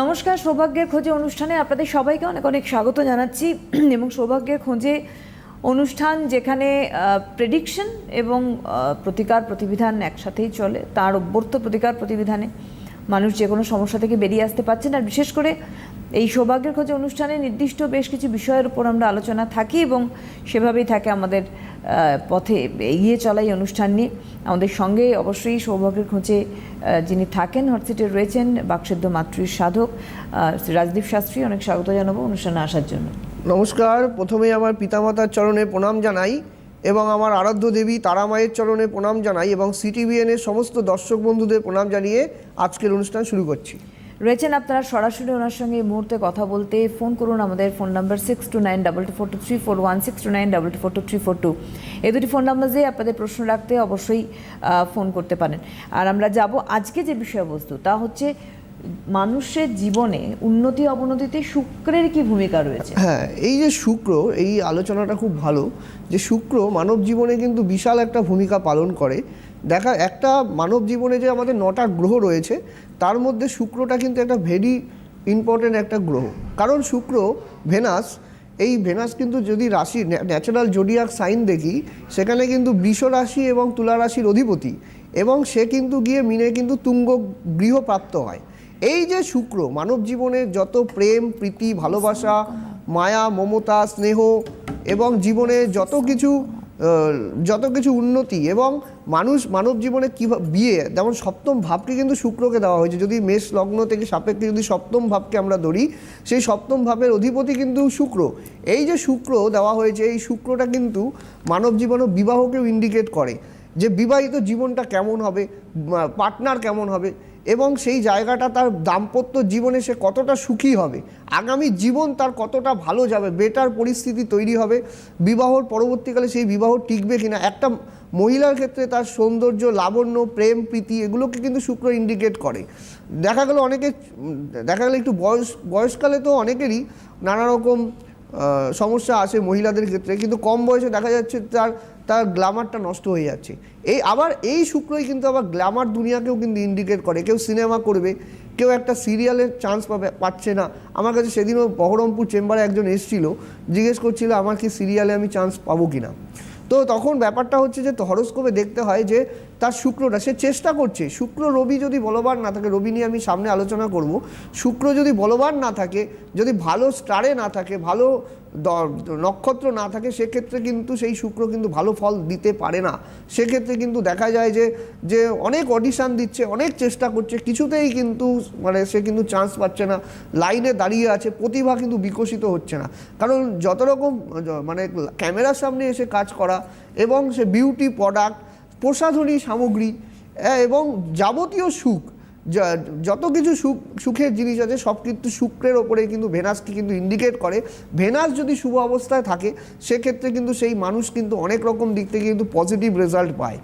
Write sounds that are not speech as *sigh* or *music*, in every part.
নমস্কার, সৌভাগ্যের খোঁজে অনুষ্ঠানে আপনাদের সবাইকে অনেক অনেক স্বাগত জানাচ্ছি। *clears throat* এবং সৌভাগ্যের খোঁজে অনুষ্ঠান যেখানে প্রেডিকশন এবং প্রতিকার প্রতিবিধান একসাথেই চলে, তার অভ্যর্থ প্রতিকার প্রতিবিধানে মানুষ যে কোনো সমস্যা থেকে বেরিয়ে আসতে পারছেন। আর বিশেষ করে এই সৌভাগ্যের খোঁজে অনুষ্ঠানে নির্দিষ্ট বেশ কিছু বিষয়ের উপর আমরা আলোচনা থাকি এবং সেভাবেই থাকে আমাদের পথে এগিয়ে চলা এই অনুষ্ঠান নিয়ে। আমাদের সঙ্গে অবশ্যই সৌভাগ্যের খোঁজে যিনি থাকেন হটসিটে রয়েছেন বাকসিদ্ধ মাতৃ সাধক রাজদীপ শাস্ত্রী। অনেক স্বাগত জানাব অনুষ্ঠানে আসার জন্য। নমস্কার। প্রথমে আমার পিতামাতার চরণে প্রণাম জানাই এবং আমার আরাধ্য দেবী তারা মায়ের চরণে প্রণাম জানাই এবং সিটিভিএন এর সমস্ত দর্শক বন্ধুদের প্রণাম জানিয়ে আজকের অনুষ্ঠান শুরু করছি। রয়েছেন আপনারা সরাসরি ওনার সঙ্গে এই মুহূর্তে কথা বলতে। ফোন করুন আমাদের phone number six two nine double two four two three four one six two nine double two four two three four two এই দুটি ফোন নাম্বার দিয়ে আপনাদের প্রশ্ন রাখতে অবশ্যই ফোন করতে পারেন। আর আমরা যাব আজকে যে বিষয়বস্তু, তা হচ্ছে মানুষের জীবনে উন্নতি অবনতিতে শুক্রের কি ভূমিকা রয়েছে? হ্যাঁ এই যে শুক্র, এই আলোচনাটা খুব ভালো যে শুক্র মানব জীবনে কিন্তু বিশাল একটা ভূমিকা পালন করে। দেখা, একটা মানব জীবনে যে আমাদের নটা গ্রহ রয়েছে, তার মধ্যে শুক্রটা কিন্তু একটা ভেরি ইম্পর্টেন্ট একটা গ্রহ। কারণ শুক্র, ভেনাস, এই ভেনাস কিন্তু যদি রাশি ন্যাচারাল জোডিয়াক সাইন দেখি, সেখানে কিন্তু বৃষ রাশি এবং তুলা রাশির অধিপতি এবং সে কিন্তু গিয়ে মিনে কিন্তু তুঙ্গ গৃহ প্রাপ্ত হয়। এই যে শুক্র, মানব জীবনে যত প্রেম, প্রীতি, ভালোবাসা, মায়া, মমতা, স্নেহ এবং জীবনে যত কিছু যত কিছু উন্নতি এবং মানুষ মানব জীবনে কীভাবে বিয়ে, যেমন সপ্তম ভাবকে কিন্তু শুক্রকে দেওয়া হয়েছে। যদি মেষ লগ্ন থেকে সাপেক্ষে যদি সপ্তম ভাবকে আমরা ধরি, সেই সপ্তম ভাবের অধিপতি কিন্তু শুক্র। এই যে শুক্র দেওয়া হয়েছে, এই শুক্রটা কিন্তু মানব জীবনে বিবাহকেও ইন্ডিকেট করে যে বিবাহিত জীবনটা কেমন হবে পার্টনার কেমন হবে। এবং সেই জায়গাটা তার দাম্পত্য জীবনে সে কতটা সুখী হবে, আগামী জীবন তার কতটা ভালো যাবে বেটার পরিস্থিতি তৈরি হবে, বিবাহর পরবর্তীকালে সেই বিবাহ টিকবে কিনা, একটা মহিলার ক্ষেত্রে তার সৌন্দর্য, লাবণ্য, প্রেম, প্রীতি এগুলোকে কিন্তু শুক্র ইন্ডিকেট করে। দেখা গেল অনেকে, দেখা গেলো একটু বয়স, বয়সকালে তো অনেকেরই নানা রকম সমস্যা আসে মহিলাদের ক্ষেত্রে, কিন্তু কম বয়সে দেখা যাচ্ছে তার তার গ্ল্যামারটা নষ্ট হয়ে যাচ্ছে। এই আবার এই শুক্রই কিন্তু আবার গ্ল্যামার দুনিয়াকেও কিন্তু ইন্ডিকেট করে। কেউ সিনেমা করবে, কেউ একটা সিরিয়ালের চান্স পাবে, পাচ্ছে না। আমার কাছে সেদিনও বহরমপুর চেম্বারে একজন এসেছিল, জিজ্ঞেস করছিল, আমার কি সিরিয়ালে আমি চান্স পাবো কি না তো তখন ব্যাপারটা হচ্ছে যে হরস্কোপে দেখতে হয় যে, তার শুক্রটা, সে চেষ্টা করছে। শুক্র রবি যদি বলবান না থাকে, রবি নিয়ে আমি সামনে আলোচনা করব, শুক্র যদি বলবান না থাকে, যদি ভালো স্টারে না থাকে, ভালো নক্ষত্র না থাকে, সেক্ষেত্রে কিন্তু সেই শুক্র কিন্তু ভালো ফল দিতে পারে না। সেক্ষেত্রে কিন্তু দেখা যায় যে যে অনেক অডিশান দিচ্ছে, অনেক চেষ্টা করছে, কিছুতেই কিন্তু মানে সে কিন্তু চান্স পাচ্ছে না। লাইনে দাঁড়িয়ে আছে, প্রতিভা কিন্তু বিকশিত হচ্ছে না। কারণ যত রকম মানে ক্যামেরার সামনে এসে কাজ করা এবং সে বিউটি প্রোডাক্ট প্রসাধনী সামগ্রী এবং যাবতীয় সুখ যত কিছু সুখ, সুখের জিনিস আছে, সব কিন্তু শুক্রের ওপরে কিন্তু ভেনাসকে কিন্তু ইন্ডিকেট করে। ভেনাস যদি শুভ অবস্থায় থাকে, সেক্ষেত্রে কিন্তু সেই মানুষ কিন্তু অনেক রকম দিক থেকে কিন্তু পজিটিভ রেজাল্ট পায়।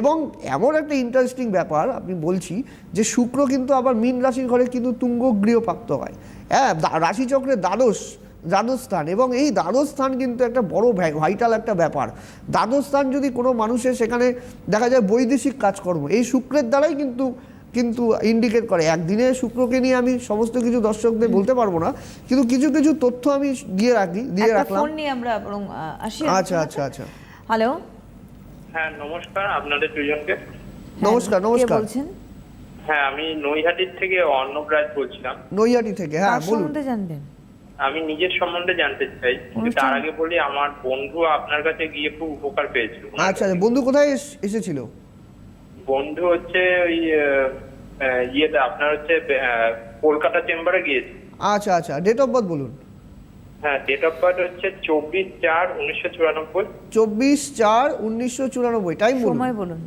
এবং এমন একটা ইন্টারেস্টিং ব্যাপার আপনি বলছি যে, শুক্র কিন্তু আবার মীন রাশির ঘরে কিন্তু তুঙ্গ গৃহপ্রাপ্ত হয় হ্যাঁ রাশিচক্রের দ্বাদশ দ্বাদশ স্থান এবং এই দ্বাদশ স্থান কিন্তু একটা বড় ভাইটাল একটা ব্যাপার। দ্বাদশ স্থান যদি কোনো মানুষের সেখানে দেখা যায় বৈদেশিক কাজকর্ম, এই শুক্রের দ্বারাই কিন্তু কিন্তু ইন্ডিকেট করে একদিনে শুক্রকে নিয়ে আমি সমস্ত কিছু দর্শকদের বলতে পারব না কিন্তু কিছু কিছু তথ্য আমি দিয়ে রাখি দিয়ে রাখলাম। ফোন নিয়ে আমরা বরং আসি আচ্ছা আচ্ছা আচ্ছা। হ্যালো। হ্যাঁ নমস্কার আপনাদের দুজনকে। নমস্কার নমস্কার। বলছেন? হ্যাঁ আমি নৈহাটির থেকে অর্ণব রাজ বলছিলাম। নৈহাটি থেকে হ্যাঁ বলুন। সম্বন্ধে জানবেন। আমি নিজের সম্বন্ধে জানতে চাই তার আগে বলি আমার বন্ধু আপনার কাছে গিয়ে খুব উপকার পেয়েছিল। আচ্ছা আচ্ছা বন্ধু কোথায় এসেছিল? বন্ধু হচ্ছে ওই ইয়েতে আপনার হচ্ছে কলকাতা চেম্বারে গিয়েছে। আচ্ছা আচ্ছা ডেট অফ বার্থ বলুন। হ্যাঁ ডেট অফ বার্থ হচ্ছে চব্বিশ চার উনিশশো চুরানব্বই। চব্বিশ চার উনিশশো চুরানব্বই টাইম বলুন। সময় বলুন।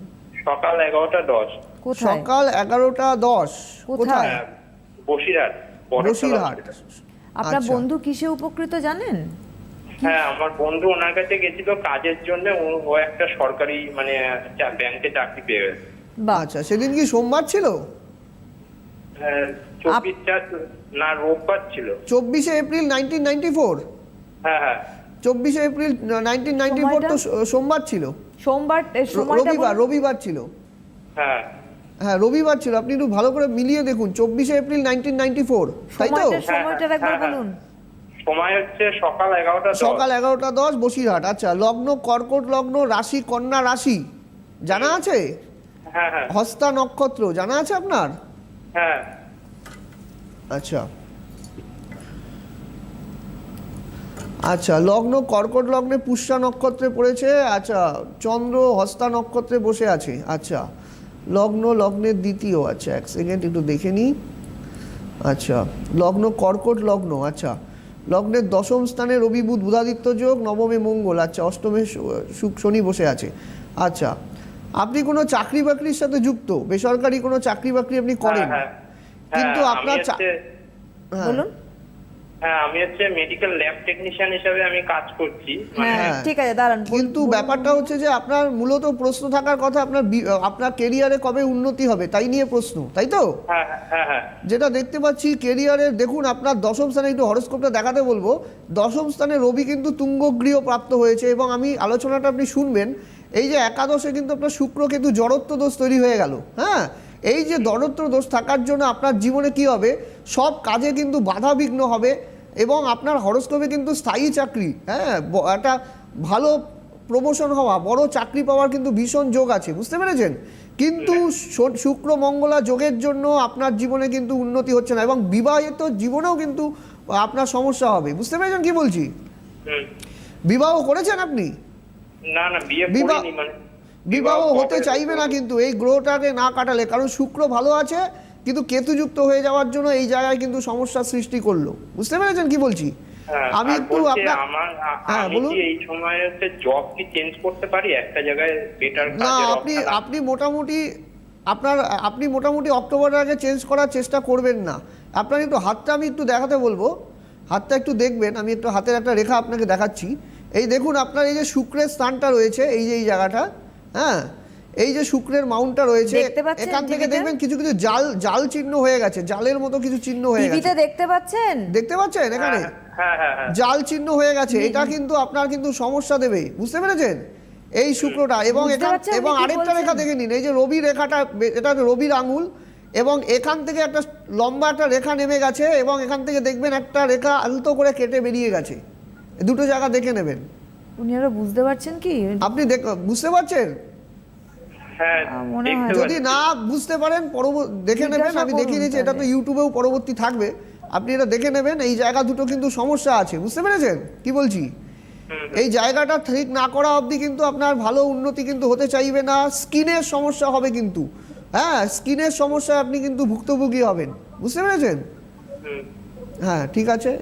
সকাল এগারোটা দশ। কোথায়? সকাল এগারোটা দশ। কোথায়? কোথায়? হ্যাঁ, বসিরহাট বসিরহাট। আপনার আচ্ছা। বন্ধু কিসে উপকৃত জানেন? হ্যাঁ আমার বন্ধু ওনার কাছে গেছিল কাজের জন্য ও- একটা সরকারি মানে ব্যাংকে চাকরি পেয়ে গেছে। আচ্ছা সেদিন কি সোমবার ছিল? হ্যাঁ, না রোববার ছিল। চব্বিশে এপ্রিল নাইনটিন নাইনটি ফোর? হ্যাঁ হ্যাঁ। চব্বিশে এপ্রিল নাইনটিন নাইনটি ফোর তো সোমবার ছিল। সোমবার রবিবার রবিবার ছিল। হ্যাঁ। হ্যাঁ রবিবার ছিল। আপনি একটু ভালো করে মিলিয়ে দেখুন চব্বিশে এপ্রিল নাইনটিন নাইনটি ফোর। তাই তো? সময়টা সময়টা হ্যাঁ, একবার হ্যাঁ, বলুন। সময় হচ্ছে সকাল এগারোটা দশ। সকাল এগারোটা দশ বসিরহাট। আচ্ছা লগ্ন কর্কট লগ্ন রাশি কন্যা রাশি জানা আছে? হ্যাঁ হ্যাঁ। হস্তা নক্ষত্র জানা আছে আপনার? হ্যাঁ। আচ্ছা। আচ্ছা লগ্ন কর্কট লগ্নে পুষ্যা নক্ষত্রে পড়েছে আচ্ছা চন্দ্র হস্তা নক্ষত্রে বসে আছে আচ্ছা। লগ্ন লগ্নের দ্বিতীয় আচ্ছা এক সেকেন্ড একটু দেখে নিই। আচ্ছা লগ্ন কর্কট লগ্ন আচ্ছা। লগ্নের দশম স্থানে রবি বুধ বুধাদিত্য যোগ নবমে মঙ্গল আচ্ছা অষ্টমে শনি বসে আছে আচ্ছা আপনি কোনো চাকরি বাকরির সাথে যুক্ত বেসরকারি কোনো চাকরি বাকরি আপনি করেন হ্যাঁ, হ্যাঁ। কিন্তু হ্যাঁ, আপনার চা- হ্যাঁ। বলুন হ্যাঁ আমি হচ্ছে মেডিকেল ল্যাব টেকনিশিয়ান হিসাবে আমি কাজ করছি। মানে হ্যাঁ হ্যাঁ। ঠিক আছে দাঁড়ান কিন্তু ব্যাপারটা হচ্ছে যে আপনার মূলত প্রশ্ন থাকার কথা আপনার আপনার কেরিয়ারে কবে উন্নতি হবে তাই নিয়ে প্রশ্ন তাই তো? হ্যাঁ হ্যাঁ হ্যাঁ যেটা দেখতে পাচ্ছি কেরিয়ারে দেখুন আপনার দশম স্থানে একটু হরস্কোপটা দেখাতে বলব। দশম স্থানে রবি কিন্তু তুঙ্গগৃহ প্রাপ্ত হয়েছে এবং আমি আলোচনাটা আপনি শুনবেন। এই যে একাদশে কিন্তু আপনার শুক্র কিন্তু জড়ত্ব দোষ তৈরি হয়ে গেল হ্যাঁ? এই যে জড়ত্ব দোষ থাকার জন্য আপনার জীবনে কি হবে? সব কাজে কিন্তু বাধা বিঘ্ন হবে এবং আপনার হরস্কোপে কিন্তু স্থায়ী চাকরি হ্যাঁ? একটা ভালো প্রমোশন হওয়া বড় চাকরি পাওয়ার কিন্তু ভীষণ যোগ আছে বুঝতে পেরেছেন? কিন্তু শুক্র মঙ্গলা যোগের জন্য আপনার জীবনে কিন্তু উন্নতি হচ্ছে না এবং বিবাহিত জীবনেও কিন্তু আপনার সমস্যা হবে বুঝতে পেরেছেন কি বলছি? বিবাহ করেছেন আপনি? না না বিয়ে বিবাহ- বিবাহ হতে চাইবে না কিন্তু এই গ্রহটাকে না কাটালে কারণ শুক্র ভালো আছে কিন্তু কেতুযুক্ত হয়ে যাওয়ার জন্য এই জায়গায় কিন্তু সমস্যার সৃষ্টি করল। বুঝতে পেরেছেন কি বলছি? হ্যাঁ, আমি একটু আপনার হ্যাঁ, বলুন। এই সময় জব কি চেঞ্জ করতে পারি? একটা জায়গায় বেটার না আপনি আপনি মোটামুটি আপনার আপনি মোটামুটি অক্টোবরের আগে চেঞ্জ করার চেষ্টা করবেন না। আপনার একটু হাতটা আমি একটু দেখাতে বলব। হাতটা একটু দেখবেন আমি একটু হাতের একটা রেখা আপনাকে দেখাচ্ছি। এই দেখুন আপনার এই যে শুক্রের স্থানটা রয়েছে এই যে এই জায়গাটা হ্যাঁ এই যে শুক্রের মাউন্টটা রয়েছে এখান থেকে দেখবেন কিছু কিছু জাল জাল চিহ্ন হয়ে গেছে জালের মতো কিছু চিহ্ন হয়ে গেছে। টিভিতে দেখতে পাচ্ছেন? দেখতে পাচ্ছেন এখানে? হ্যাঁ হ্যাঁ হ্যাঁ জাল চিহ্ন হয়ে গেছে এটা কিন্তু আপনার কিন্তু সমস্যা দেবে বুঝতে পেরেছেন? এই শুক্রটা এবং এখান এবং আরেকটা রেখা দেখে নিন এই যে রবি রেখাটা এটা রবির আঙুল এবং এখান থেকে একটা লম্বা একটা রেখা নেমে গেছে এবং এখান থেকে দেখবেন একটা রেখা আলতো করে কেটে বেরিয়ে গেছে। দুটো জায়গা দেখে নেবেন। উনি আরও বুঝতে পারছেন কি? আপনি দেখ- বুঝতে পারছেন? হ্যাঁ। যদি না বুঝতে পারেন পরবর্তী দেখে নেবেন আমি দেখিয়ে দিচ্ছি এটা তো ইউটিউবেও পরবর্তী থাকবে। আপনি এটা দেখে নেবেন এই জায়গা দুটো কিন্তু সমস্যা আছে বুঝতে পেরেছেন? কি বলছি? এই জায়গাটা ঠিক না করা অবধি কিন্তু আপনার ভালো উন্নতি কিন্তু হতে চাইবে না স্কিনের সমস্যা হবে কিন্তু। হ্যাঁ স্কিনের সমস্যায় আপনি কিন্তু ভুক্তভোগী হবেন বুঝতে পেরেছেন? হ্যাঁ ঠিক আছে।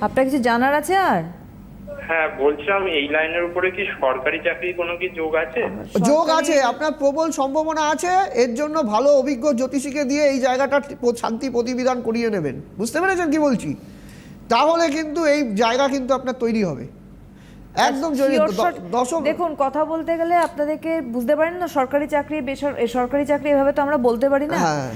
আপনার কিছু জানার আছে আর? হ্যাঁ বলছিলাম এই লাইনের উপরে কি সরকারি চাকরি কোনো কি যোগ আছে? যোগ আছে আপনার প্রবল সম্ভাবনা আছে এর জন্য ভালো অভিজ্ঞ জ্যোতিষীকে দিয়ে এই জায়গাটা শান্তি প্রতিবিধান করিয়ে নেবেন। বুঝতে পেরেছেন কি বলছি? তাহলে কিন্তু এই জায়গা কিন্তু আপনার তৈরি হবে। একদম দেখুন কথা বলতে গেলে আপনাদেরকে বুঝতে পারেন না সরকারি চাকরি সরকারি চাকরি এভাবে তো আমরা বলতে পারি না। হ্যাঁ,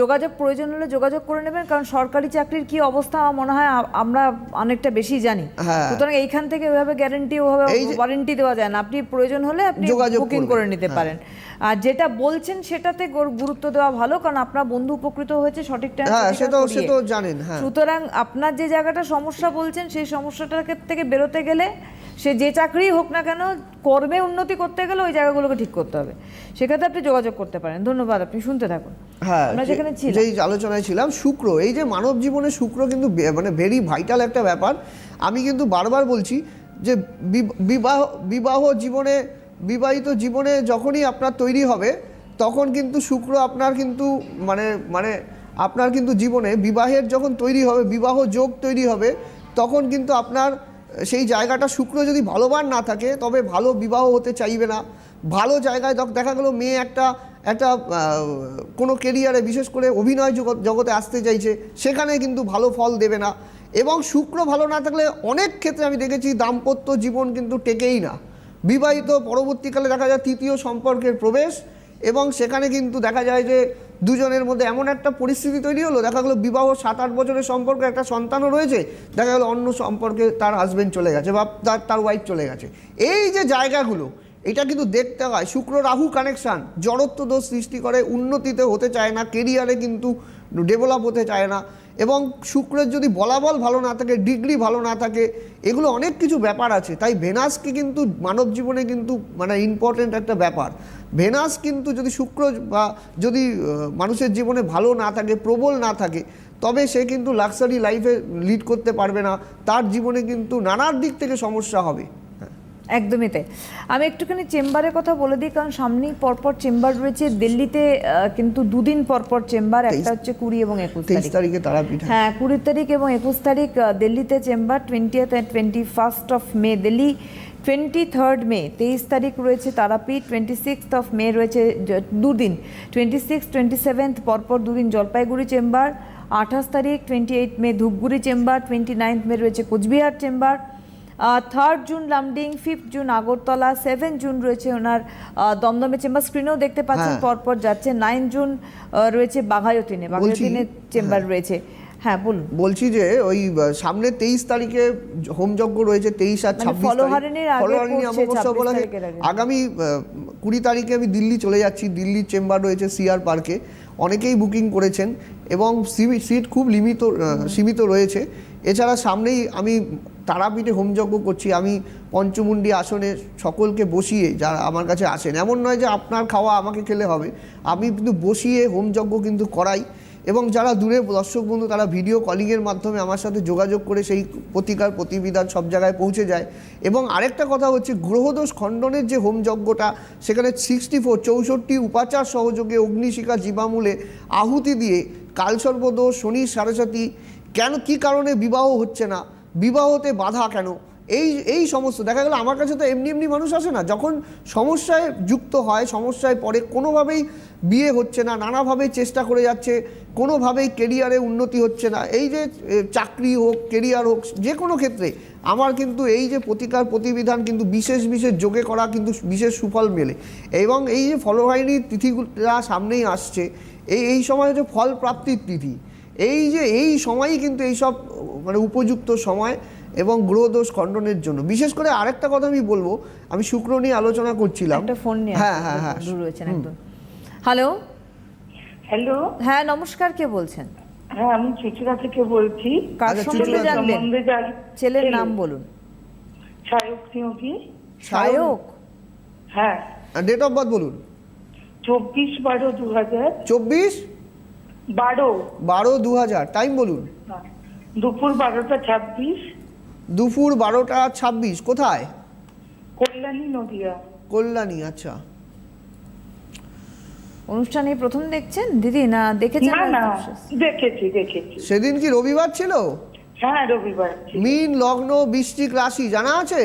যোগাযোগ প্রয়োজন হলে যোগাযোগ করে নেবেন কারণ সরকারি চাকরির কি অবস্থা আমার মনে হয় আমরা অনেকটা বেশি জানি। হ্যাঁ। সুতরাং এইখান থেকে ওইভাবে গ্যারেন্টি ওভাবে ওয়ারেন্টি দেওয়া যায় না। আপনি প্রয়োজন হলে আপনি যোগাযোগ বুকিং করে নিতে হ্যাঁ। পারেন। আর যেটা বলছেন সেটাতে গুরুত্ব দেওয়া ভালো কারণ আপনার বন্ধু উপকৃত হয়েছে সঠিক টাইম হ্যাঁ সে তো সে তো জানেন হ্যাঁ। সুতরাং আপনার যে জায়গাটা সমস্যা বলছেন সেই সমস্যাটাকে থেকে বেরোতে গেলে সে যে চাকরিই হোক না কেন কর্মে উন্নতি করতে গেলে ওই জায়গাগুলোকে ঠিক করতে হবে। সেক্ষেত্রে আপনি যোগাযোগ করতে পারেন। ধন্যবাদ আপনি শুনতে থাকুন। হ্যাঁ আমরা যেখানে ছিলাম। যেই আলোচনায় ছিলাম শুক্র এই যে মানব জীবনে শুক্র কিন্তু মানে ভেরি ভাইটাল একটা ব্যাপার। আমি কিন্তু বারবার বলছি যে বিবাহ বিবাহ জীবনে বিবাহিত জীবনে যখনই আপনার তৈরি হবে, তখন কিন্তু শুক্র আপনার কিন্তু মানে মানে আপনার কিন্তু জীবনে বিবাহের যখন তৈরি হবে, বিবাহ যোগ তৈরি হবে, তখন কিন্তু আপনার সেই জায়গাটা শুক্র যদি ভালোবার না থাকে, তবে ভালো বিবাহ হতে চাইবে না। ভালো জায়গায় দেখা গেলো মেয়ে একটা একটা কোনো কেরিয়ারে বিশেষ করে অভিনয় জগতে আসতে চাইছে, সেখানে কিন্তু ভালো ফল দেবে না। এবং শুক্র ভালো না থাকলে অনেক ক্ষেত্রে আমি দেখেছি দাম্পত্য জীবন কিন্তু টেকেই না। বিবাহিত পরবর্তীকালে দেখা যায় তৃতীয় সম্পর্কের প্রবেশ এবং সেখানে কিন্তু দেখা যায় যে দুজনের মধ্যে এমন একটা পরিস্থিতি তৈরি হলো, দেখা গেলো বিবাহ সাত আট বছরের সম্পর্কে একটা সন্তানও রয়েছে, দেখা গেলো অন্য সম্পর্কে তার হাজবেন্ড চলে গেছে বা তার তার ওয়াইফ চলে গেছে। এই যে জায়গাগুলো, এটা কিন্তু দেখতে হয়, শুক্র রাহু কানেকশন জড়ত্ব দোষ সৃষ্টি করে, উন্নতিতে হতে চায় না কেরিয়ারে কিন্তু ডেভেলপ হতে চায় না। এবং শুক্রের যদি বলাবল ভালো না থাকে, ডিগ্রি ভালো না থাকে, এগুলো অনেক কিছু ব্যাপার আছে। তাই ভেনাসকে কিন্তু মানব জীবনে কিন্তু মানে ইম্পর্টেন্ট একটা ব্যাপার। ভেনাস কিন্তু যদি শুক্র বা যদি মানুষের জীবনে ভালো না থাকে, প্রবল না থাকে, তবে সে কিন্তু লাক্সারি লাইফে লিড করতে পারবে না। তার জীবনে কিন্তু নানার দিক থেকে সমস্যা হবে। একদমই তাই। আমি একটুখানি চেম্বারের কথা বলে দিই কারণ সামনেই পরপর চেম্বার রয়েছে। দিল্লিতে কিন্তু দুদিন পরপর চেম্বার একটা হচ্ছে কুড়ি এবং একুশ তেইশ তারিখে। তারাপীঠ হ্যাঁ। হ্যাঁ কুড়ি তারিখ এবং একুশ তারিখ দিল্লিতে chamber twentieth and twenty first of May Delhi. Twenty third May তেইশ তারিখ রয়েছে Tarapith twenty sixth of May রয়েছে দুদিন। টোয়েন্টি সিক্স টোয়েন্টি সেভেন্থ পরপর দুদিন জলপাইগুড়ি চেম্বার। আঠাশ তারিখ twenty eight May Dhupguri chamber. Twenty ninth May রয়েছে Cooch Behar chamber. Third June Lumding fifth June Agartala seven June রয়েছে ওনার দমদমে চেম্বার স্ক্রিনেও দেখতে পাচ্ছেন হ্যাঁ। পরপর যাচ্ছে নাইন জুন রয়েছে বাঘায়তিনে বাঘায়তিনে চেম্বার রয়েছে। হ্যাঁ বলুন। বলছি যে ওই সামনে তেইশ তারিখে হোমযজ্ঞ রয়েছে তেইশ আর মানে ছাব্বিশ ফলহারিণীর আগে ফলহারিণী পড়ছে, অমাবস্যা 26 বলা তারিখের আগামী কুড়ি তারিখে আমি দিল্লি চলে যাচ্ছি দিল্লির চেম্বার রয়েছে সিআর পার্কে অনেকেই বুকিং করেছেন এবং সিট খুব লিমিত সীমিত রয়েছে। এছাড়া সামনেই আমি তারাপীঠে হোমযজ্ঞ করছি, আমি পঞ্চমুণ্ডী আসনে সকলকে বসিয়ে যারা আমার কাছে আসেন, এমন নয় যে আপনার খাওয়া আমাকে খেলে হবে, আমি কিন্তু বসিয়ে হোমযজ্ঞ কিন্তু করাই এবং যারা দূরে দর্শক বন্ধু তারা ভিডিও কলিংয়ের মাধ্যমে আমার সাথে যোগাযোগ করে সেই প্রতিকার প্রতিবিধান সব জায়গায় পৌঁছে যায়। এবং আরেকটা কথা হচ্ছে, গ্রহদোষ খণ্ডনের যে হোমযজ্ঞটা, সেখানে সিক্সটি ফোর চৌষট্টি উপাচার সহযোগে অগ্নিশিখা জীবামূলে আহুতি দিয়ে কালসর্পদোষ শনি সারস্বতী, কেন কি কারণে বিবাহ হচ্ছে না? বিবাহতে বাধা কেন? এই এই সমস্ত, দেখা গেল আমার কাছে তো এমনি এমনি মানুষ আসে না। যখন সমস্যায় যুক্ত হয়, সমস্যায় পড়ে, কোনোভাবেই বিয়ে হচ্ছে না, নানাভাবেই চেষ্টা করে যাচ্ছে, কোনোভাবেই কেরিয়ারে উন্নতি হচ্ছে না। এই যে চাকরি হোক কেরিয়ার হোক, যে কোনো ক্ষেত্রে আমার কিন্তু এই যে প্রতিকার প্রতিবিধান কিন্তু বিশেষ বিশেষ যোগে করা কিন্তু বিশেষ সুফল মেলে। এবং এই যে ফলবাহিনী তিথিগুলা সামনেই আসছে, এই এই সময় হচ্ছে ফল প্রাপ্তির তিথি। এই যে এই সময়ই কিন্তু এইসব মানে উপযুক্ত সময় এবং গ্রহদোষ খণ্ডনের জন্য। বিশেষ করে আরেকটা কথা আমি বলব আমি শুক্র নিয়ে আলোচনা করছিলাম। একটা ফোন নিয়ে হ্যাঁ হ্যাঁ হ্যাঁ। দূর রয়েছেন একদম। হ্যালো হ্যালো হ্যাঁ নমস্কার কে বলছেন? হ্যাঁ আমি চুচুড়া থেকে বলছি। কার আচ্ছা, সম্বন্ধে জানবেন ছেলের নাম বলুন। সায়ক সিংহজি। সায়ক হ্যাঁ। ডেট অফ বার্থ বলুন। চব্বিশ বারো দু হাজার চব্বিশ? বারো। বারো দু হাজার টাইম বলুন। হ্যাঁ, দুপুর বারোটা ছাব্বিশ। দুপুর বারোটা ছাব্বিশ কোথায়? কল্যাণী নদিয়া। কল্যাণী আচ্ছা। অনুষ্ঠানে প্রথম দেখছেন? দিদি না দেখেছেন? না না দেখেছি দেখেছি। সেদিন কি রবিবার ছিল? হ্যাঁ রবিবার ছিল। মিন লগ্ন বৃষ্টিক রাশি জানা আছে?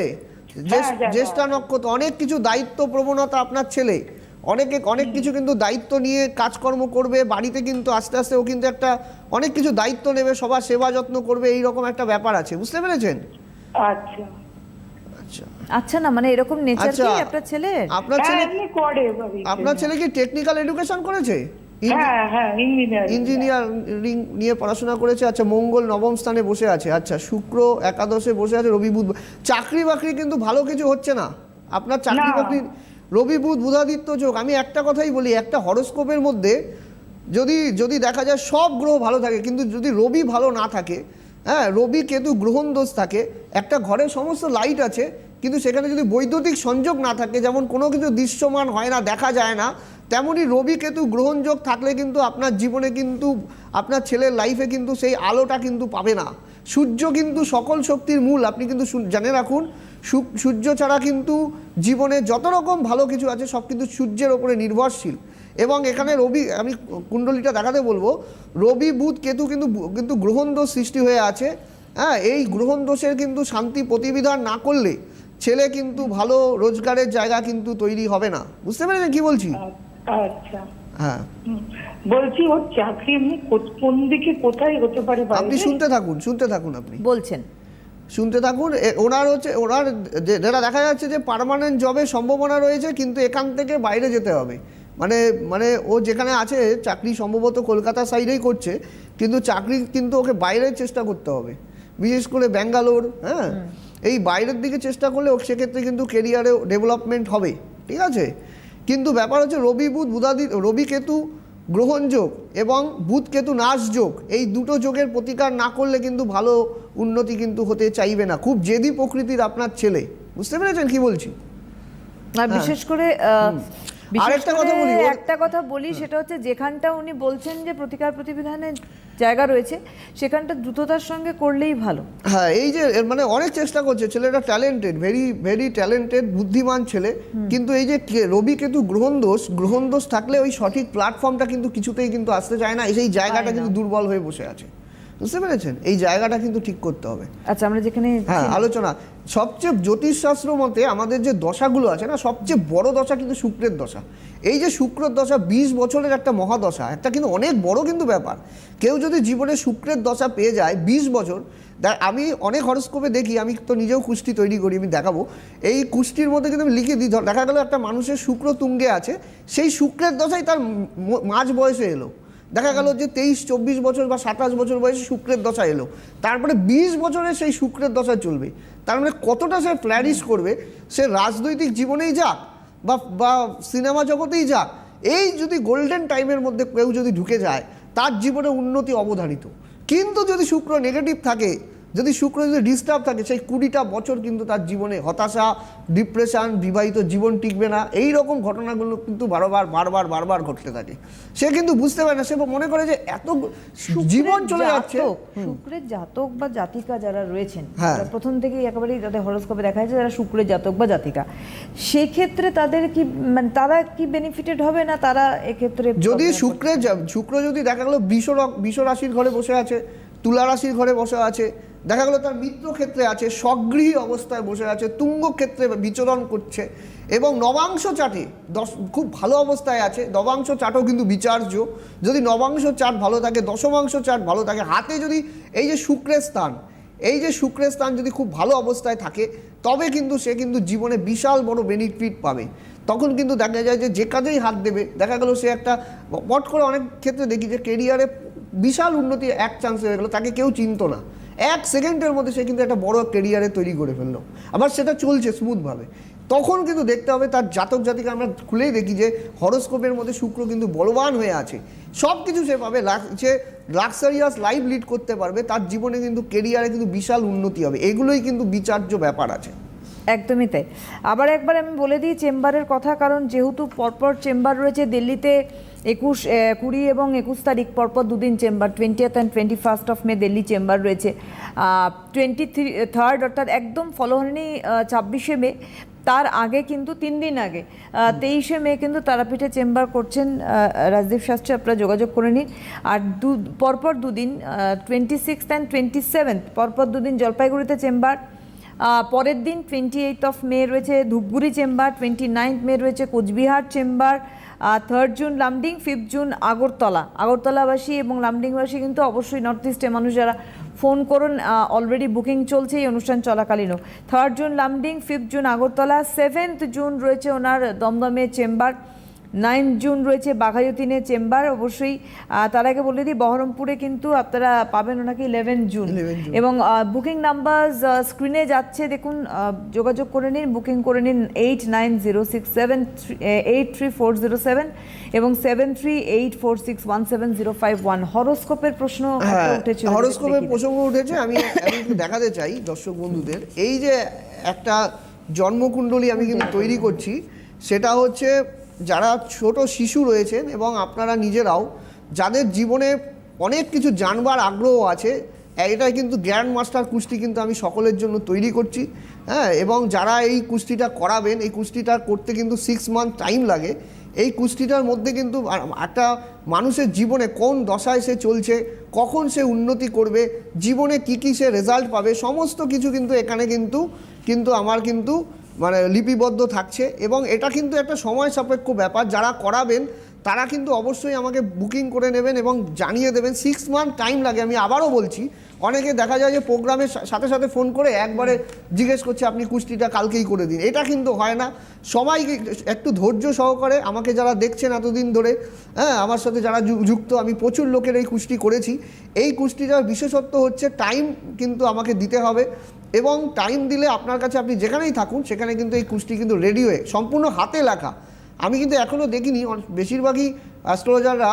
জ্যেষ্ঠা নক্ষত্র অনেক কিছু দায়িত্ব প্রবণতা আপনার ছেলে। অনেকে অনেক কিছু কিন্তু দায়িত্ব নিয়ে কাজকর্ম করবে বাড়িতে কিন্তু আস্তে আস্তে ও কিন্তু একটা অনেক কিছু দায়িত্ব নেবে সবার সেবা যত্ন করবে এই রকম একটা ব্যাপার আছে বুঝতে পেরেছেন? আচ্ছা। আচ্ছা। আচ্ছা না মানে এরকম নেচার আচ্ছা। কি আপনার ছেলের আপনার হ্যাঁ ছেলে এমনি করে। আপনার ছেলে। কি টেকনিক্যাল এডুকেশন করেছে? হ্যাঁ হ্যাঁ ইঞ্জিনিয়ার ইঞ্জিনিয়ারিং নিয়ে পড়াশোনা করেছে আচ্ছা মঙ্গল নবম স্থানে বসে আছে আচ্ছা শুক্র একাদশে বসে আছে রবি বুধ চাকরি বাকরি কিন্তু ভালো কিছু হচ্ছে না। আপনার চাকরি বাকরি রবি বুধ বুধাদিত্য যোগ, আমি একটা কথাই বলি, একটা হরস্কোপের মধ্যে যদি যদি দেখা যায় সব গ্রহ ভালো থাকে, কিন্তু যদি রবি ভালো না থাকে হ্যাঁ রবি কেতু গ্রহণ দোষ থাকে, একটা ঘরে সমস্ত লাইট আছে, কিন্তু সেখানে যদি বৈদ্যুতিক সংযোগ না থাকে, যেমন কোনো কিছু দৃশ্যমান হয় না, দেখা যায় না, তেমনই রবি কেতু গ্রহণযোগ থাকলে কিন্তু আপনার জীবনে কিন্তু, আপনার ছেলের লাইফে কিন্তু সেই আলোটা কিন্তু পাবে না। সূর্য কিন্তু সকল শক্তির মূল, আপনি কিন্তু জানে রাখুন সূর্য ছাড়া কিন্তু জীবনে যত রকম ভালো কিছু আছে সব কিন্তু সূর্যের ওপরে নির্ভরশীল। এবং এখানে রবি আমি কুণ্ডলিটা দেখাতে বলব রবি বুধ কেতু কিন্তু কিন্তু গ্রহণ দোষ সৃষ্টি হয়ে আছে। হ্যাঁ এই গ্রহণ দোষের কিন্তু শান্তি প্রতিবিধান না করলে ছেলে কিন্তু ভালো রোজগারের জায়গা কিন্তু তৈরি হবে না। বুঝতে পেরেছেন কি বলছি? আচ্ছা হ্যাঁ। বলছি ওর চাকরি এমনি কোন দিকে কোথায় হতে পারে আপনি শুনতে থাকুন শুনতে থাকুন আপনি। বলছেন। শুনতে থাকুন। ওনার হচ্ছে ওনার যেটা দেখা যাচ্ছে যে পার্মানেন্ট জবের সম্ভাবনা রয়েছে কিন্তু এখান থেকে বাইরে যেতে হবে। মানে মানে ও যেখানে আছে চাকরি সম্ভবত কলকাতা সাইডেই করছে কিন্তু চাকরি কিন্তু ওকে বাইরের চেষ্টা করতে হবে। বিশেষ করে ব্যাঙ্গালোর হ্যাঁ? এই বাইরের দিকে চেষ্টা করলে ও সেক্ষেত্রে কিন্তু কেরিয়ারে ডেভেলপমেন্ট হবে ঠিক আছে? কিন্তু ব্যাপার হচ্ছে রবি বুধ বুধাদি রবি কেতু গ্রহণ যোগ এবং বুধকেতু নাশযোগ নাশ যোগ এই দুটো যোগের প্রতিকার না করলে কিন্তু ভালো উন্নতি কিন্তু হতে চাইবে না। খুব জেদি প্রকৃতির আপনার ছেলে। বুঝতে পেরেছেন কি বলছি? আর বিশেষ করে হ্যাঁ। আরেকটা কথা বলি, একটা কথা বলি সেটা হচ্ছে যেখানটা উনি বলছেন যে প্রতিকার প্রতিবিধানের জায়গা রয়েছে সেখানটা দ্রুততার সঙ্গে করলেই ভালো। হ্যাঁ এই যে মানে অনেক চেষ্টা করছে ছেলেটা ট্যালেন্টেড ভেরি ভেরি ট্যালেন্টেড বুদ্ধিমান ছেলে। কিন্তু এই যে রবি কেতু গ্রহণ দোষ গ্রহণ দোষ থাকলে ওই সঠিক প্ল্যাটফর্মটা কিন্তু কিছুতেই কিন্তু আসতে চায় না এই সেই জায়গাটা কিন্তু দুর্বল হয়ে বসে আছে। বুঝতে পেরেছেন? এই জায়গাটা কিন্তু ঠিক করতে হবে। আচ্ছা আমরা যেখানে হ্যাঁ আলোচনা। সবচেয়ে জ্যোতিষশাস্ত্র মতে আমাদের যে দশাগুলো আছে না, সবচেয়ে বড় দশা কিন্তু শুক্রের দশা। এই যে শুক্রের দশা বিশ বছরের একটা মহাদশা একটা কিন্তু অনেক বড় কিন্তু ব্যাপার। কেউ যদি জীবনে শুক্রের দশা পেয়ে যায় বিশ বছর, দেখ, আমি অনেক হরস্কোপে দেখি, আমি তো নিজেও কুষ্টি তৈরি করি, আমি দেখাবো। এই কুষ্টির মধ্যে কিন্তু আমি লিখে দিই দেখা গেল একটা মানুষের শুক্র তুঙ্গে আছে, সেই শুক্রের দশাই তার মাঝ বয়সে এলো। দেখা গেল যে তেইশ, চব্বিশ বছর বা সাতাশ বছর বয়সে শুক্রের দশা এলো। তারপরে বিশ বছরে সেই শুক্রের দশা চলবে। তার মানে কতটা সে ফ্ল্যারিশ করবে, সে রাজনৈতিক জীবনেই যাক বা বা সিনেমা জগতেই যাক, এই যদি গোল্ডেন টাইমের মধ্যে কেউ যদি ঢুকে যায়, তার জীবনে উন্নতি অবধারিত। কিন্তু যদি শুক্র নেগেটিভ থাকে যদি শুক্র যদি ডিস্টার্ব থাকে সেই কুড়িটা বছর কিন্তু তার জীবনে হতাশা ডিপ্রেশন বিবাহিত জীবন টিকবে না। এই রকম ঘটনাগুলো কিন্তু বারবার বারবার বারবার ঘটতে থাকে। সে কিন্তু বুঝতে পারে না সে মনে করে যে এত জীবন চলে যাচ্ছে। শুক্রের জাতক বা জাতিকা যারা রয়েছেন হ্যাঁ। প্রথম থেকেই একেবারেই তাদের হরস্কোপে দেখা যাচ্ছে যারা শুক্রের জাতক বা জাতিকা। সেক্ষেত্রে তাদের কি মানে তারা কি বেনিফিটেড হবে না তারা এক্ষেত্রে যদি শুক্রের শুক্র যদি দেখা গেলো বিষ বিষ রাশির ঘরে বসে আছে তুলা রাশির ঘরে বসে আছে দেখা গেলো তার মিত্র ক্ষেত্রে আছে, স্বগৃহী অবস্থায় বসে আছে, তুঙ্গ ক্ষেত্রে বিচরণ করছে এবং নবাংশ চাটে দশ, খুব ভালো অবস্থায় আছে। নবাংশ চাটও কিন্তু বিচার্য। যদি নবাংশ চাট ভালো থাকে, দশমাংশ চাট ভালো থাকে, হাতে যদি এই যে শুক্রের স্থান, এই যে শুক্রের স্থান যদি খুব ভালো অবস্থায় থাকে, তবে কিন্তু সে কিন্তু জীবনে বিশাল বড় বেনিফিট পাবে। তখন কিন্তু দেখা যায় যে যে কাজেই হাত দেবে, দেখা গেলো সে একটা, পট করে অনেক ক্ষেত্রে দেখি যে কেরিয়ারে বিশাল উন্নতি, এক চান্স হয়ে গেলো, তাকে কেউ চিনত না। এক সেকেন্ডের মধ্যে সে কিন্তু একটা বড় কেরিয়ারে তৈরি করে ফেলল। আবার সেটা চলছে স্মুথভাবে তখন কিন্তু দেখতে হবে তার জাতক জাতিকে আমরা খুলেই দেখি যে হরস্কোপের মধ্যে শুক্র কিন্তু বলবান হয়ে আছে। সব কিছু সে পাবে সে লাক্সারিয়াস লাইফ লিড করতে পারবে, তার জীবনে কিন্তু কেরিয়ারে কিন্তু বিশাল উন্নতি হবে। এগুলোই কিন্তু বিচার্য ব্যাপার আছে। একদমই তাই। আবার একবার আমি বলে দিই, চেম্বারের কথা, কারণ যেহেতু পরপর চেম্বার রয়েছে দিল্লিতে একুশ কুড়ি এবং একুশ তারিখ পরপর দুদিন chamber twentieth and twenty first of May Delhi chamber রয়েছে। টোয়েন্টি থ্রি থার্ড অর্থাৎ একদম ফলোহানি ছাব্বিশে মে তার আগে কিন্তু তিন দিন আগে। তেইশে মে কিন্তু তারাপীঠে চেম্বার করছেন রাজদীপ শাস্ত্রী আপনারা যোগাযোগ করে নিন। আর দু পরপর দুদিন twenty six and twenty seventh পরপর দুদিন জলপাইগুড়িতে চেম্বার পরের দিন টোয়েন্টি এইট অফ মে রয়েছে Dhupguri chamber twenty ninth May রয়েছে Cooch Behar chamber third June Lumding fifth June Agartala. আগরতলাবাসী এবং লামডিংবাসী কিন্তু অবশ্যই নর্থ ইস্টে মানুষ যারা ফোন করুন অলরেডি বুকিং চলছে, এই অনুষ্ঠান চলাকালীনও। Third June Lumding fifth June Agartala seventh June রয়েছে ওনার দমদমে চেম্বার। নাইন জুন রয়েছে বাঘাযতীনে চেম্বার। অবশ্যই তার আগে বলে দিই বহরমপুরে কিন্তু আপনারা পাবেন ওনাকে ইলেভেন জুন। এবং বুকিং নাম্বার স্ক্রিনে যাচ্ছে দেখুন যোগাযোগ করে নিন বুকিং করে নিন eight nine zero six seven eight three four zero seven এবং seven three eight four six one seven zero five one হরস্কোপের প্রশ্ন উঠেছে হ্যাঁ উঠেছিল হরস্কোপের। প্রসঙ্গ উঠেছে আমি আমি একটু দেখাতে চাই দর্শক বন্ধুদের। এই যে একটা জন্মকুণ্ডলী আমি কিন্তু তৈরি করছি সেটা হচ্ছে যারা ছোট শিশু রয়েছেন এবং আপনারা নিজেরাও, যাদের জীবনে অনেক কিছু জানবার আগ্রহ আছে এটাই কিন্তু গ্র্যান্ড মাস্টার কুস্তি কিন্তু আমি সকলের জন্য তৈরি করছি হ্যাঁ এবং যারা এই কুস্তিটা করাবেন, এই কুস্তিটা করতে কিন্তু সিক্স মান্থ টাইম লাগে, এই কুস্তিটার মধ্যে কিন্তু একটা মানুষের জীবনে কোন দশায় সে চলছে, কখন সে উন্নতি করবে, জীবনে কি কি সে রেজাল্ট পাবে, সমস্ত কিছু কিন্তু এখানে কিন্তু কিন্তু আমার কিন্তু মানে লিপিবদ্ধ থাকছে এবং এটা কিন্তু একটা সময় সাপেক্ষ ব্যাপার। যারা করাবেন, তারা কিন্তু অবশ্যই আমাকে বুকিং করে নেবেন এবং জানিয়ে দেবেন। সিক্স মান্থ টাইম লাগে, আমি আবারও বলছি। অনেকে দেখা যায় যে প্রোগ্রামের সাথে সাথে ফোন করে একবারে জিজ্ঞেস করছে, আপনি কুস্তিটা কালকেই করে দিন। এটা কিন্তু হয় না। সবাই একটু ধৈর্য সহকারে, আমাকে যারা দেখছেন এতদিন ধরে হ্যাঁ আমার সাথে যারা যুক্ত, আমি প্রচুর লোকের এই কুস্তি করেছি। এই কুস্তিটার বিশেষত্ব হচ্ছে, টাইম কিন্তু আমাকে দিতে হবে এবং টাইম দিলে আপনার কাছে আপনি যেখানেই থাকুন, সেখানে কিন্তু এই কুস্তি কিন্তু রেডি হয়ে, সম্পূর্ণ হাতে লেখা। আমি কিন্তু এখনও দেখিনি বেশিরভাগই অ্যাস্ট্রোলজাররা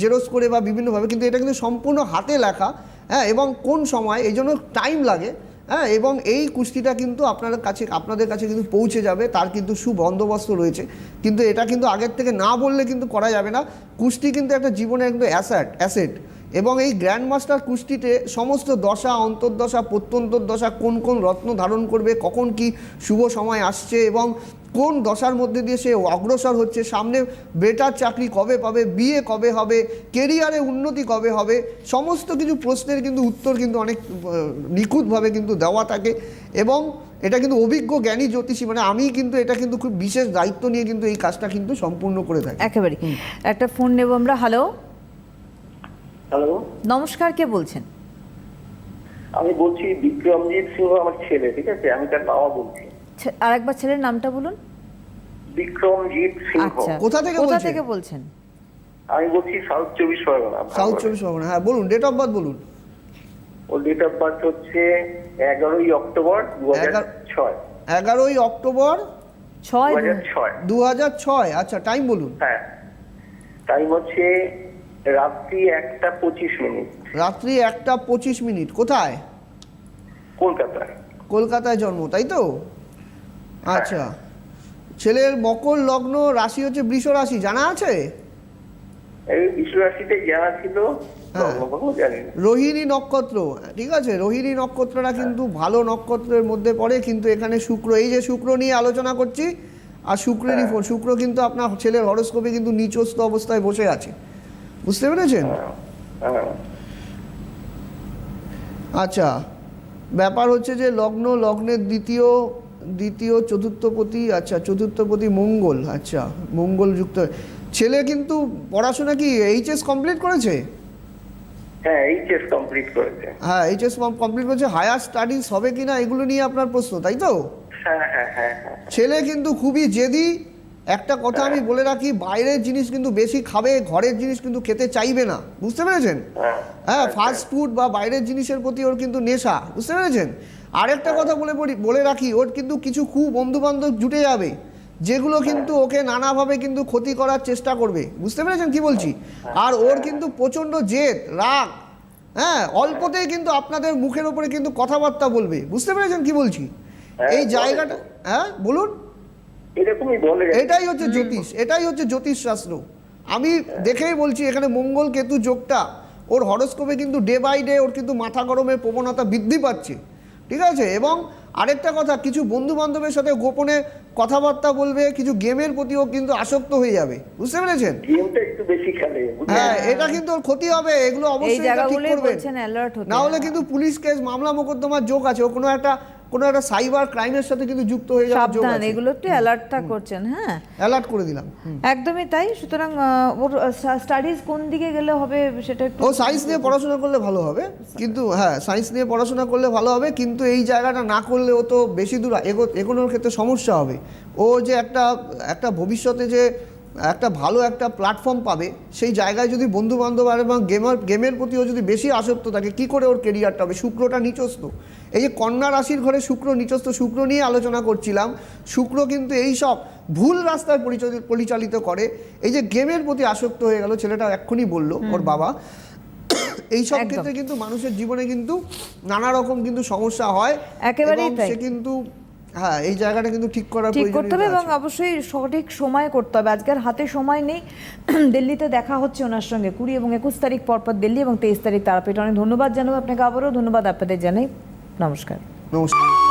জেরোস করে বা বিভিন্নভাবে, কিন্তু এটা কিন্তু সম্পূর্ণ হাতে লেখা। হ্যাঁ এবং কোন সময়, এই জন্য টাইম লাগে। হ্যাঁ এবং এই কুস্তিটা কিন্তু আপনার কাছে, আপনাদের কাছে কিন্তু পৌঁছে যাবে, তার কিন্তু সুবন্দোবস্ত রয়েছে। কিন্তু এটা কিন্তু আগের থেকে না বললে কিন্তু করা যাবে না। কুস্তি কিন্তু একটা জীবনে একদম অ্যাসেট অ্যাসেট এবং এই গ্র্যান্ড মাস্টার কুস্তিতে সমস্ত দশা, অন্তর্দশা প্রত্যন্তর দশা কোন কোন রত্ন ধারণ করবে, কখন কি শুভ সময় আসছে, এবং কোন দশার মধ্যে দিয়ে সে অগ্রসর হচ্ছে? সামনে বেটার চাকরি কবে পাবে? বিয়ে কবে হবে? কেরিয়ারে উন্নতি কবে হবে? সমস্ত কিছু প্রশ্নের কিন্তু উত্তর কিন্তু অনেক নিখুঁতভাবে কিন্তু দেওয়া থাকে এবং এটা কিন্তু অভিজ্ঞ জ্ঞানী জ্যোতিষী মানে আমি কিন্তু এটা কিন্তু খুব বিশেষ দায়িত্ব নিয়ে কিন্তু এই কাজটা কিন্তু সম্পূর্ণ করে থাকি। একেবারে একটা ফোন নেব আমরা। হ্যালো? হ্যালো? নমস্কার কে বলছেন? আমি বলছি বিক্রমজিৎ সিংহ আমার ছেলে ঠিক আছে? আমি তার বাবা বলছি। আরেকবার ছেলের নামটা বলুন। বিক্রমজিৎ সিংহ। আচ্ছা। কোথা থেকে কোথা বলছেন? থেকে বলছেন? আমি বলছি সাউথ চব্বিশ পরগনা সাউথ চব্বিশ পরগনা হ্যাঁ বলুন ডেট অফ বার্থ বলুন। ওর ডেট অফ বার্থ হচ্ছে এগারোই অক্টোবর দু হাজার ছয়। এগারোই অক্টোবর ছয় দু হাজার ছয়। দু হাজার ছয় আচ্ছা টাইম বলুন। হ্যাঁ টাইম হচ্ছে রাত্রি একটা পঁচিশ মিনিট। রাত্রি একটা পঁচিশ মিনিট কোথায়? কলকাতায়। কলকাতায় জন্ম তাই তো? আচ্ছা। ছেলের মকর লগ্ন রাশি হচ্ছে বৃষ রাশি জানা আছে? এই বিশ্ব রাশিতে জানা ছিল হ্যাঁ। রোহিণী নক্ষত্র ঠিক আছে? রোহিণী নক্ষত্রটা কিন্তু ভালো নক্ষত্রের মধ্যে পড়ে কিন্তু এখানে শুক্র এই যে শুক্র নিয়ে আলোচনা করছি আর শুক্রেরই ফল শুক্র কিন্তু আপনার ছেলের হরস্কোপে কিন্তু নিচস্ত অবস্থায় বসে আছে। বুঝতে পেরেছেন? হ্যাঁ। আচ্ছা ব্যাপার হচ্ছে যে লগ্ন লগ্নের দ্বিতীয় দ্বিতীয় চতুর্থপতি আচ্ছা চতুর্থপতি মঙ্গল আচ্ছা মঙ্গল যুক্ত। ছেলে কিন্তু পড়াশোনা কি এইচএস কমপ্লিট করেছে? হ্যাঁ এইচএস কমপ্লিট করেছে। হ্যাঁ এইচএস কমপ্লিট করেছে হায়ার স্টাডিজ হবে কিনা এগুলো নিয়ে আপনার প্রশ্ন তাই তো? হ্যাঁ হ্যাঁ হ্যাঁ ছেলে কিন্তু খুবই জেদি। একটা কথা আমি বলে রাখি বাইরের জিনিস কিন্তু বেশি খাবে ঘরের জিনিস কিন্তু খেতে চাইবে না বুঝতে পেরেছেন? হ্যাঁ ফাস্ট ফুড বা বাইরের জিনিসের প্রতি ওর কিন্তু নেশা বুঝতে পেরেছেন? আরেকটা কথা বলে পড়ি বলে রাখি ওর কিন্তু কিছু খুব বন্ধু বান্ধব জুটে যাবে যেগুলো কিন্তু ওকে নানাভাবে কিন্তু ক্ষতি করার চেষ্টা করবে। বুঝতে পেরেছেন কি বলছি? আর ওর কিন্তু প্রচণ্ড জেদ রাগ হ্যাঁ অল্পতেই কিন্তু আপনাদের মুখের ওপরে কিন্তু কথাবার্তা বলবে। বুঝতে পেরেছেন কি বলছি? হ্যাঁ, এই জায়গাটা হ্যাঁ বলুন। এটাই হচ্ছে জ্যোতিষ এটাই হচ্ছে জ্যোতিষ শাস্ত্র আমি দেখেই বলছি এখানে মঙ্গল কেতু যোগটা ওর হরস্কোপে কিন্তু ডে বাই ডে ওর কিন্তু মাথা গরমের প্রবণতা বৃদ্ধি পাচ্ছে। ঠিক আছে? এবং আরেকটা কথা কিছু বন্ধু বান্ধবের সাথে গোপনে কথাবার্তা বলবে কিছু গেমের প্রতিও কিন্তু আসক্ত হয়ে যাবে। বুঝতে পেরেছেন? গেমটা একটু বেশি খেলে হ্যাঁ এটা কিন্তু ওর ক্ষতি হবে এগুলো অবশ্যই ঠিক হতে না হলে কিন্তু পুলিশ কেস মামলা মোকদ্দমার যোগ আছে ও কোনো একটা কোনো একটা সাইবার ক্রাইমের সাথে কিন্তু যুক্ত হয়ে যাওয়ার যোগ আছে। এগুলো একটু অ্যালার্টটা করছেন হ্যাঁ। অ্যালার্ট করে দিলাম একদমই তাই সুতরাং ওর স্টাডিজ কোন দিকে গেলে হবে সেটা একটু ও সায়েন্স নিয়ে পড়াশোনা করলে ভালো হবে কিন্তু হ্যাঁ সায়েন্স নিয়ে পড়াশোনা করলে ভালো হবে কিন্তু এই জায়গাটা না করলে ও তো বেশি দূর এগো- এগোনোর ক্ষেত্রে সমস্যা হবে। ও যে একটা একটা ভবিষ্যতে যে একটা ভালো একটা প্ল্যাটফর্ম পাবে সেই জায়গায় যদি বন্ধু বান্ধব আর এবং গেমার গেমের প্রতিও যদি বেশি আসক্ত থাকে কি করে ওর কেরিয়ারটা হবে? শুক্রটা নিচস্ত এই যে কন্যা রাশির ঘরে শুক্র নিচস্ত শুক্র নিয়ে আলোচনা করছিলাম শুক্র কিন্তু এই সব ভুল রাস্তায় পরিচালিত পরিচালিত করে। এই যে গেমের প্রতি আসক্ত হয়ে গেল ছেলেটা এক্ষুনি বলল ওর বাবা। এই সব ক্ষেত্রে কিন্তু মানুষের জীবনে কিন্তু নানা রকম কিন্তু সমস্যা হয় একেবারেই সে কিন্তু হ্যাঁ এই জায়গাটা কিন্তু ঠিক করা ঠিক করতে হবে এবং অবশ্যই সঠিক সময় করতে হবে। আজকের হাতে সময় নেই। *clears throat* দিল্লিতে দেখা হচ্ছে ওনার সঙ্গে কুড়ি এবং একুশ তারিখ পরপর দিল্লি এবং তেইশ তারিখ তারাপীঠ। অনেক ধন্যবাদ জানাব আপনাকে আবারও। ধন্যবাদ আপনাদের জানাই। নমস্কার। নমস্কার।